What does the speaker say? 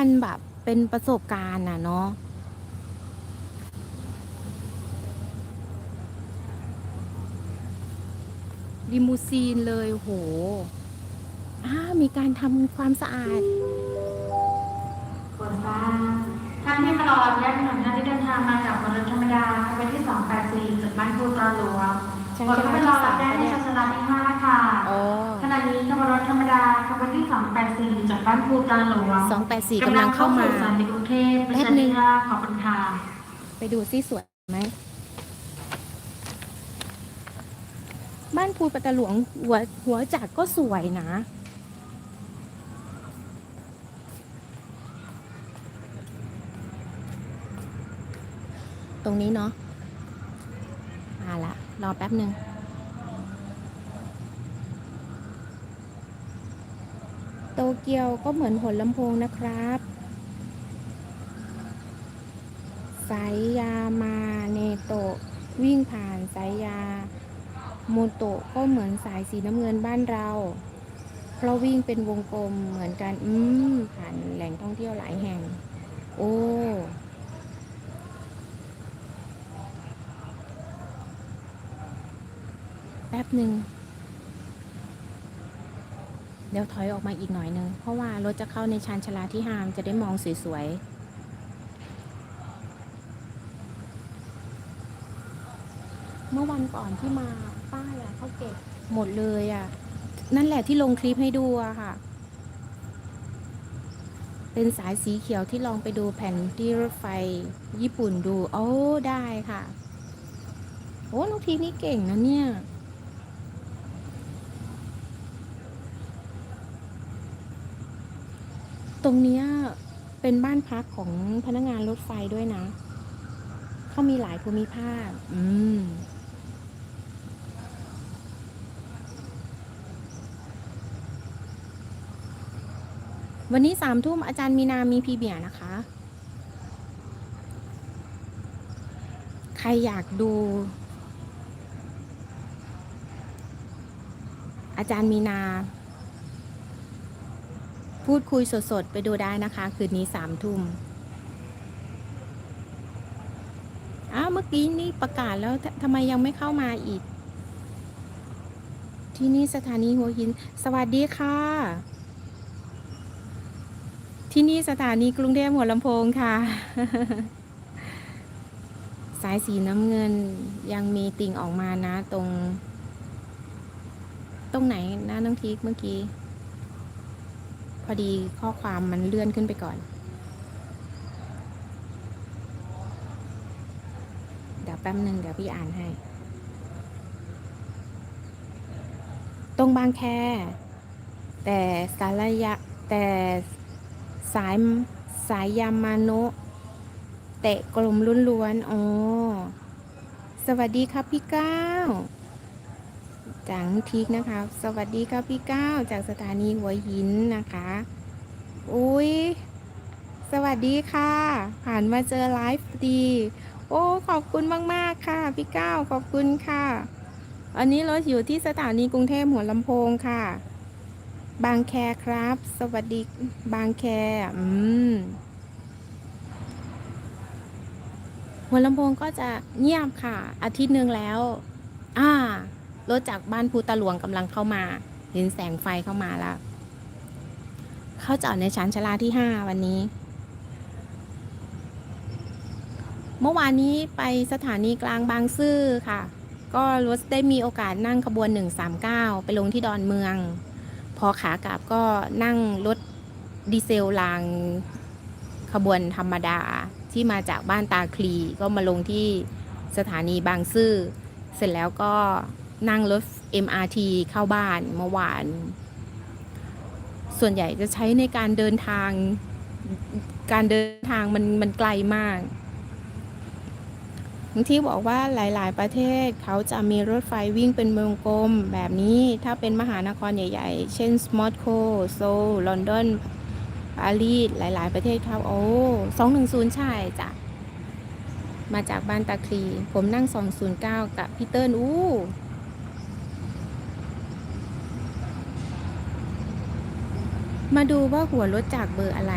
มันแบบเป็นประสบการณ์น่ะเนาะลิมูซีนเลยโหอ่ามีการทำความสะอาดส่วนฟ้าท่านที่มารอรับญาติโยมท่านที่เดินทางมาจากบนรถธรรมดาไปที่ 284จุดบ้านครูตราหลวง ชั้นกดเข้าไปรอรับได้ในชั้นชาลาที่5ค่ะขณะนี้ขบวนรถธรรมดาขบวนที่284จากบ้านครูตาหลวงสองแปดสี่กำลังเข้ามาสู่สถานีกรุงเทพแป๊บนึงชั้ที่ห้าขอบคุณค่ะไปดูซิสวยไหมบ้านภูปตตาหลวงหัวหัวจักก็สวยนะตรงนี้เนาะ รอแป๊บหนึ่งโตเกียวก็เหมือนหัวลำโพงนะครับ สายยามาเนโตวิ่งผ่านสายยาโมโตก็เหมือนสายสีน้ำเงินบ้านเรา เพราะวิ่งเป็นวงกลมเหมือนกัน อืม ผ่านแหล่งท่องเที่ยวหลายแห่ง โอ้ ป๊บหนึ่งเดี๋ยวถอยออกมาอีกหน่อยหนึง เพราะว่ารถจะเข้าในชานชาลาที่ห้ามจะได้มองสวยๆ เมื่อวันก่อนที่มาป้ายอะเขาเก็บหมดเลยอะนั่นแหละที่ลงคลิปให้ดูอะค่ะ เป็นสายสีเขียวที่ลองไปดูแผ่นที่รถไฟญี่ปุ่นดู โอ้ได้ค่ะ โอ้น้องทีนี่เก่งนะเนี่ย ตรงเนี้ยเป็นบ้านพักของพนักงานรถไฟด้วยนะ เขามีหลายภูมิภาค อืม วันนี้สามทุ่มอาจารย์มีนามีพีเบียร์นะคะ ใครอยากดู อาจารย์มีนา พูดคุยสดๆ ไปดูได้นะคะ คืนนี้สามทุ่มอ้าวเมื่อกี้นี่ประกาศแล้วทำไมยังไม่เข้ามาอีก ที่นี่สถานีหัวหิน สวัสดีค่ะ ที่นี่สถานีกรุงเทพหัวลำโพงค่ะ สายสีน้ำเงินยังมีติ่งออกมานะ ตรง ตรงไหนนะน้องทีกเมื่อกี้ อดีข้อความมันเลื่อนขึ้นไปก่อน เดี๋ยวแป๊บหนึ่งเดี๋ยวพี่อ่านให้ ตรงบางแค แต่สารยะแต่สายสายยามาโนะเตะกลมล้วนๆอ๋อสวัสดีครับพี่ก้าว จังทิกนะคะ สวัสดีครับพี่ก้าวจากสถานีหัวหินนะคะอุ้ยสวัสดีค่ะ ผ่านมาเจอไลฟ์ดี โอ้ขอบคุณมาก ๆ ค่ะ พี่ก้าวขอบคุณค่ะอันนี้รถอยู่ที่สถานีกรุงเทพหัวลำโพงค่ะ บางแคครับ สวัสดีบางแคอืมหัวลำโพงก็จะเงียบค่ะ อาทิตย์หนึ่งแล้ว อ่า รถจากบ้านภูตะหลวงกำลังเข้ามา เห็นแสงไฟเข้ามาแล้ว เข้าจอดในชั้นชลาที่ห้าวันนี้ เมื่อวานนี้ไปสถานีกลางบางซื่อค่ะ ก็รถได้มีโอกาสนั่งขบวน 139 ไปลงที่ดอนเมือง พอขากลับก็นั่งรถดีเซลรางขบวนธรรมดาที่มาจากบ้านตาคลีก็มาลงที่สถานีบางซื่อ เสร็จแล้วก็ นั่งรถ MRT เข้าบ้านเมื่อวาน ส่วนใหญ่จะใช้ในการเดินทาง การเดินทางมันมันไกลมากบางที่บอกว่าหลาย ๆ ประเทศเขาจะมีรถไฟวิ่งเป็นวงกลมแบบนี้ถ้าเป็นมหานครใหญ่ ๆ เช่นสมอตโคโซลลอนดอนปารีสหลาย ๆ ประเทศครับโอ้สองหนึ่งศูนย์ใช่จ้ะมาจากบ้านตาคลี ผมนั่ง 209 กับพี่เติ้ลอู้ มาดูว่าหัวรถจากเบอร์อะไร